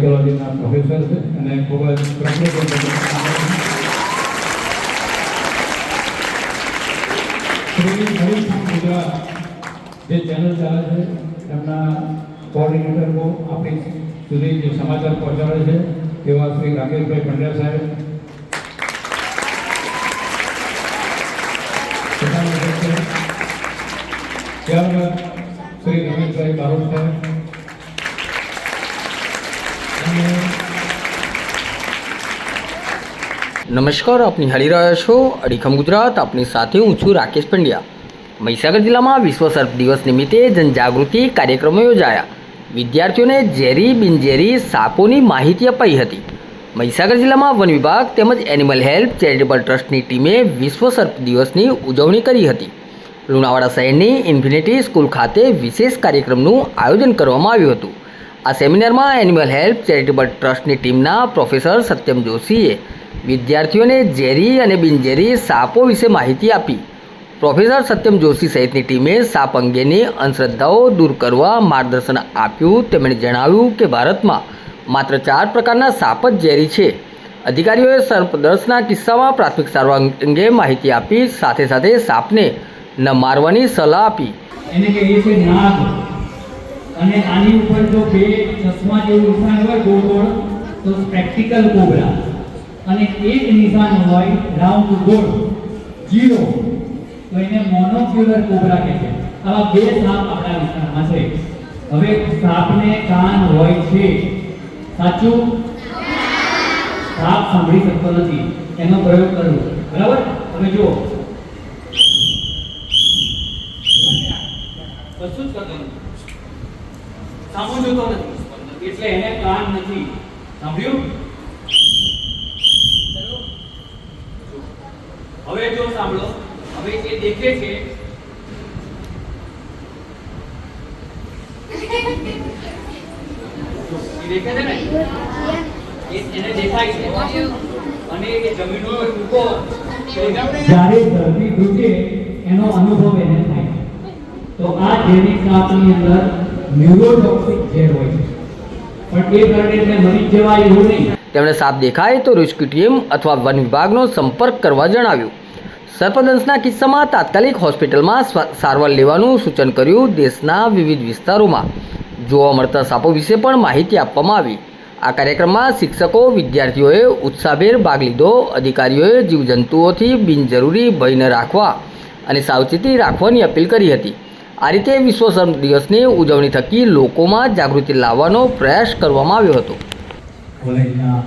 સાયકોલોજીના professor છે અને ખૂબ જ ગુજરાત જે ચેનલ ચાલે છે, તેમના કોઓર્ડિનેટર બહુ આપણી સુધી જે સમાચાર પહોંચાડે છે, એવા શ્રી રાકેશભાઈ પંડ્યા સાહેબ. ત્યારબાદ શ્રી રમેશભાઈ બારોટ સાહેબ. નમસ્કાર આપ નિહાળી રહ્યા છો અડીખમ ગુજરાત, આપની સાથે હું છું રાકેશ પંડ્યા. મહીસાગર જિલ્લામાં વિશ્વ સર્પ દિવસ નિમિત્તે જનજાગૃતિ કાર્યક્રમો યોજાયા. વિદ્યાર્થીઓને ઝેરી બિનઝેરી સાપોની માહિતી અપાઈ હતી. મહીસાગર જિલ્લામાં વન વિભાગ તેમજ એનિમલ હેલ્પ ચેરિટેબલ ટ્રસ્ટની ટીમે વિશ્વ સર્પ દિવસની ઉજવણી કરી હતી. લુણાવાડા શહેરની ઇન્ફિનિટી સ્કૂલ ખાતે વિશેષ કાર્યક્રમનું આયોજન કરવામાં આવ્યું હતું. આ સેમિનારમાં એનિમલ હેલ્પ ચેરિટેબલ ટ્રસ્ટની ટીમના પ્રોફેસર સત્યમ જોશીએ વિદ્યાર્થીઓને ઝેરી અને બિનઝેરી સાપો વિશે માહિતી આપી. પ્રોફેસર સત્યમ જોશી સહિતની ટીમે સાપ અંગેની અંધશ્રદ્ધાઓ દૂર કરવા માર્ગદર્શન આપ્યું. તેમણે જણાવ્યું કે ભારતમાં માત્ર ચાર પ્રકારના સાપ જ ઝેરી છે. અધિકારીઓએ સર્પદર્શના કિસ્સામાં પ્રાથમિક સારવાર અંગે માહિતી આપી, સાથે સાથે સાપને ન મારવાની સલાહ આપી. એને કહીએ છીએ નાગ અને આની ઉપર જો બે ચશ્મા જેવું હોય ગોળ તો સ્પેક્ટિકલ કોબરા અને એક નિશાન હોય રાઉન્ડ ગોળ, જીરો, તો એને મોનોક્યુલર કોબરા કહે છે. આવા બે સાપ આપણા વિસ્તારમાં છે. હવે સાપને કાન હોય છે. સાચું? સાપ સાંભળી શકતો નથી. એનો પ્રયોગ કરવો બરાબર? હવે જુઓ. કશું જ કરતો નથી. એટલે એને કાન નથી. સાંભળ્યું? હવે જો સાંભળો, હવે એ દેખે છે. એને અનુભવ એને થાય. તો આ ઝેરી સાપની અંદર ન્યુરોટોક્સિક ઝેર હોય છે. પણ એ એટલે મરી જવાય એવું નહીં. તેમણે સાપ દેખાય તો રેસ્ક્યુ ટીમ અથવા વન વિભાગનો સંપર્ક કરવા જણાવ્યું. સર્પદંશના કિસ્સામાં તાત્કાલિક હોસ્પિટલમાં સારવાર લેવાનું સૂચન કર્યું દેશના વિવિધ વિસ્તારોમાં. જોવા મળતા સાપો વિશે પણ માહિતી આપવામાં આવી. આ કાર્યક્રમમાં શિક્ષકો, વિદ્યાર્થીઓએ ઉત્સાહભેર ભાગ લીધો. અધિકારીઓએ જીવજંતુઓથી બિનજરૂરી ભય ન રાખવા અને સાવચેતી રાખવાની અપીલ કરી હતી. આ રીતે વિશ્વ સર્પ દિવસની ઉજવણી થકી લોકોમાં જાગૃતિ લાવવાનો પ્રયાસ કરવામાં આવ્યો હતો. કોલેજના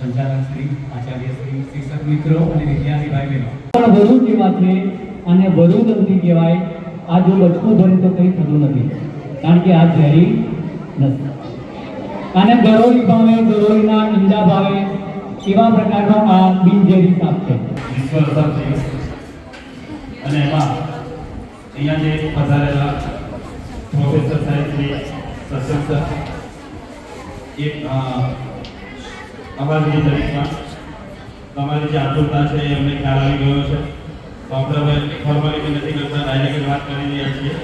સંચાલક શ્રી, આચાર્ય શ્રી, શિક્ષક મિત્રો અને વિદ્યાર્થી ભાઈ બહેનો પણ જેવા છે, અને વરુ નથી કહેવાય, આ જો બચકું ભરે તો કંઈ થતું નથી. કારણ કે આ ઝેરી નથી. અને ગરોળી ભાવે, ગરોળીના ઈંડા ભાવે, એવા પ્રકારનો આ બિનઝેરી સાપ છે. અને એમાં અહીંયા જે પધારેલા પ્રોફેસર સાહેબ શ્રી સત્સંગ સર એક અમારી તરીકમાં તમારી જે આતુરતા છે એ અમને ખ્યાલ આવી ગયો છે. તો આપણે હવે ફોર્માલિટી નથી કરતા ડાયરેક્ટ વાત કરી રહ્યા છીએ.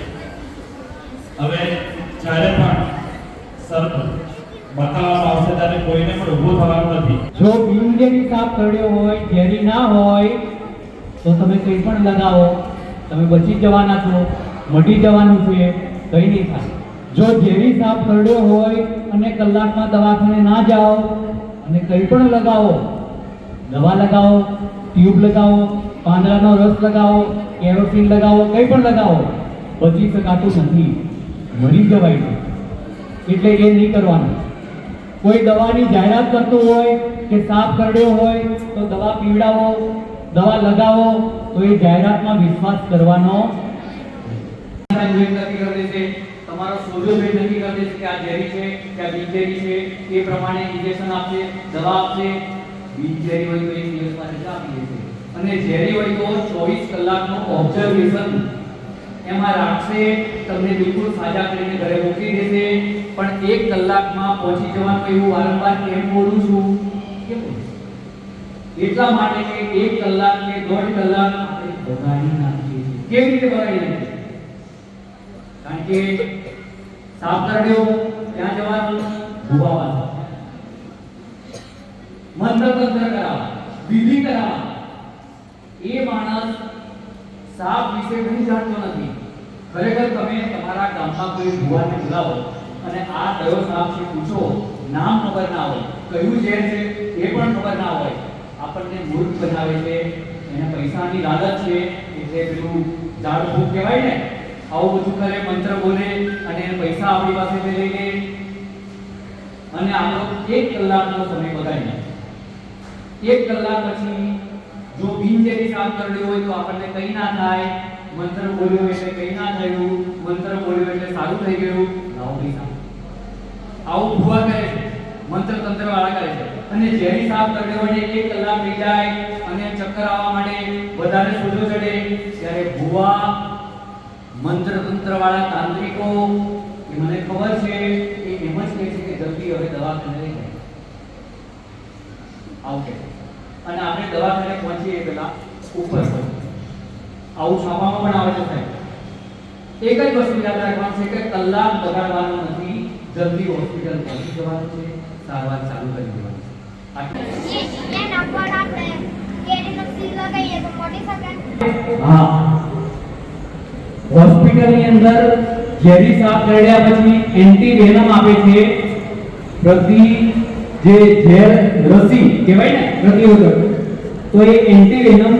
હવે જ્યારે પણ સર્પ બતાવવામાં આવશે, ત્યારે કોઈને પણ ઊભું થવાનું નથી. જો બિનઝેરી સાપ કર્યો હોય, ઝેરી ના હોય, તો તમે કંઈ પણ લગાવો. તમે બચી જવાના છો, મટી જવાનું છે, કંઈ નહીં થાય. જો ઝેરી સાપ કરડ્યો હોય અને કલાકમાં દવાખાને ના જાઓ અને કંઈ પણ લગાવો, દવા લગાવો ટ્યુબ લગાવો, પાંદડાનો રસ લગાવો, કેરોસીન લગાવો, કંઈ પણ લગાવો બચી શકાતું નથી. મરી જવાય છે. એટલે એ નહીં કરવાનું. કોઈ દવાની જાહેરાત કરતું હોય કે સાપ કરડ્યો હોય, તો દવા પીવડાવો, દવા લગાવો, તો એ જાહેરાતમાં વિશ્વાસ કરવાનો દેશે તમારો સોજો ભેદ નક્કી કરી દેશે કે આ ઝેરી છે, કે આ બિનઝેરી છે, એ પ્રમાણે ઇન્જેક્શન આપશે, દવા આપશે. બિનઝેરી હોય તો એક દિવસમાં રજા આપી દેશે. અને ઝેરી હોય તો ચોવીસ કલાકનું ઓબ્ઝર્વેશન એમાં રાખશે, તમને બિલકુલ સાજા કરીને ઘરે મોકલી દેશે. પણ એક કલાકમાં પહોંચી જવાનું એવું વારંવાર કેમ બોલું છું? કેમ એટલા માટે કે એક કલાક કે દોઢ કલાક આપણે બગાડી નાખીએ કેવી રીતે બગાડી નાખીએ? કારણ કે સાપ કરડ્યો ત્યાં જવાનું. ભૂવાવા મંત્ર તંત્ર કરાવવા વિધિ કરાવવા એ માણસ સાપ વિશે ઘણી જાણતો નથી. ખરેખર તમે તમારા ગામમાં કોઈ ભૂવાને બોલાવો અને આ કયો સાપ છે પૂછો, નામ ખબર ના હોય. કયું ઝેર છે એ પણ ખબર ના હોય. આપણને મૂર્ખ બનાવે છે. એને પૈસાની લાલચ છે. એટલે પેલું ઝાડ ફૂક કહેવાય ને આવું બધું કરે, મંત્ર બોલે અને પૈસા આપણી પાસેથી લઈ લે અને આપણો એક કલાકનો સમય બગાડી એક કલાક પછી જો બિનજેરી કામ કરડી હોય તો આપણને કંઈ ના થાય, મંત્ર બોલ્યો એટલે કંઈ ના થયું, મંત્ર બોલ્યો એટલે સારું થઈ ગયું લાવું પૈસા આવું ભૂવા કરે છે, મંત્ર તંત્ર વાળા કરે છે. અને ઝેરી સાફ કરડી હોય એક કલાક થઈ જાય અને ચક્કર આવવા માટે વધારે સોજો ચડે, ત્યારે ભૂવા મંત્ર તંત્ર વાળા તાંત્રિકો એ મને ખબર છે એ એમ જ કહે છે કે જલ્દી હવે દવાખાને લઈ જાય. આવું કહે અને આપણે દવાખાને પહોંચીએ પેલા ઉપર પર. આવું છાપામાં પણ આવે છે સાહેબ. એક જ વસ્તુ યાદ રાખવાનું છે કે કલાક બગાડવાનો નથી જલ્દી હોસ્પિટલ પહોંચી જવાનું છે સારવાર ચાલુ કરી દેવાની છે. આટલું. હોસ્પિટલની અંદર ઝેરી સાપ કરડ્યા પછી એન્ટી વેનમ આપે છે. પ્રતિ જે ઝેર રસી કહેવાય ને, પ્રતિરોધક, તો એ એન્ટી વેનમ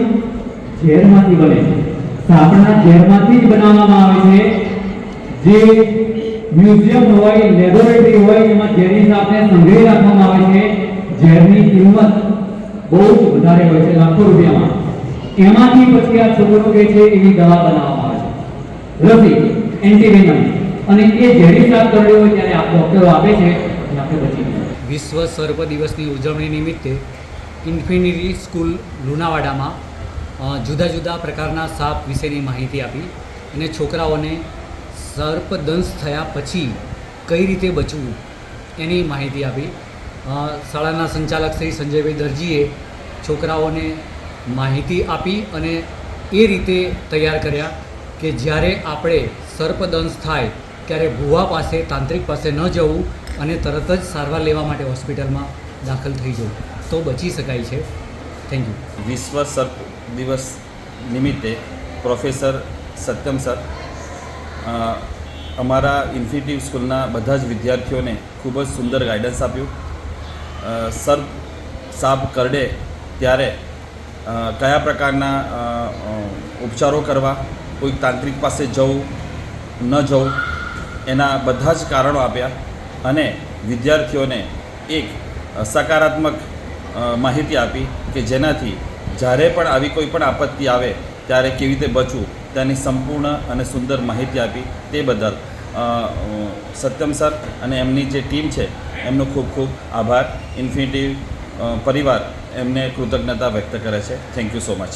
ઝેરમાંથી બને છે. સાપના ઝેરમાંથી જ બનાવવામાં આવે છે. જે મ્યુઝિયમ હોય, લેબોરેટરી હોય, એમાં ઝેરી સાપને સંગ્રહી રાખવામાં આવે છે. ઝેરની કિંમત બહુ જ વધારે હોય છે, લાખો રૂપિયામાં. એમાંથી પછી આ છોકરો કે છે, એવી દવા બનાવવામાં રસી એન્ટીવેનમ અને એ ઝેરી સાફ કરડ્યો હોય ત્યારે આ ડોક્ટરો આપે છે વિશ્વ સર્પ દિવસની ઉજવણી નિમિત્તે ઇન્ફિનિટી સ્કૂલ લુણાવાડામાં જુદા જુદા પ્રકારના સાપ વિશેની માહિતી આપી અને છોકરાઓને સર્પદંશ થયા પછી કઈ રીતે બચવું એની માહિતી આપી. શાળાના સંચાલક શ્રી સંજયભાઈ દરજીએ છોકરાઓને માહિતી આપી અને એ રીતે તૈયાર કર્યા. કે જ્યારે આપણે સર્પદંશ થાય, ત્યારે ભૂવા પાસે તાંત્રિક પાસે ન જવું અને તરત જ સારવાર લેવા માટે હોસ્પિટલમાં દાખલ થઈ જવું. તો બચી શકાય છે. થેન્ક યુ વિશ્વ સર્પ દિવસ નિમિત્તે પ્રોફેસર સત્યમ સર અમારા ઇન્ફિટિવ સ્કૂલના બધા જ વિદ્યાર્થીઓને ખૂબ જ સુંદર ગાઈડન્સ આપ્યું. સર્પ સાપ કરડે ત્યારે કયા પ્રકારના ઉપચારો કરવા કોઈ તાંત્રિક પાસે જવું, ન જવું, એના બધા જ કારણો આપ્યા અને વિદ્યાર્થીઓને એક સકારાત્મક માહિતી આપી કે જેનાથી જ્યારે પણ આવી કોઈ પણ આપત્તિ આવે, ત્યારે કેવી રીતે બચવું, તેની સંપૂર્ણ અને સુંદર માહિતી આપી તે બદલ સત્યમ સર અને એમની જે ટીમ છે, એમનો ખૂબ ખૂબ આભાર. ઇન્ફિનિટી પરિવાર એમને કૃતજ્ઞતા વ્યક્ત કરે છે. Thank you so much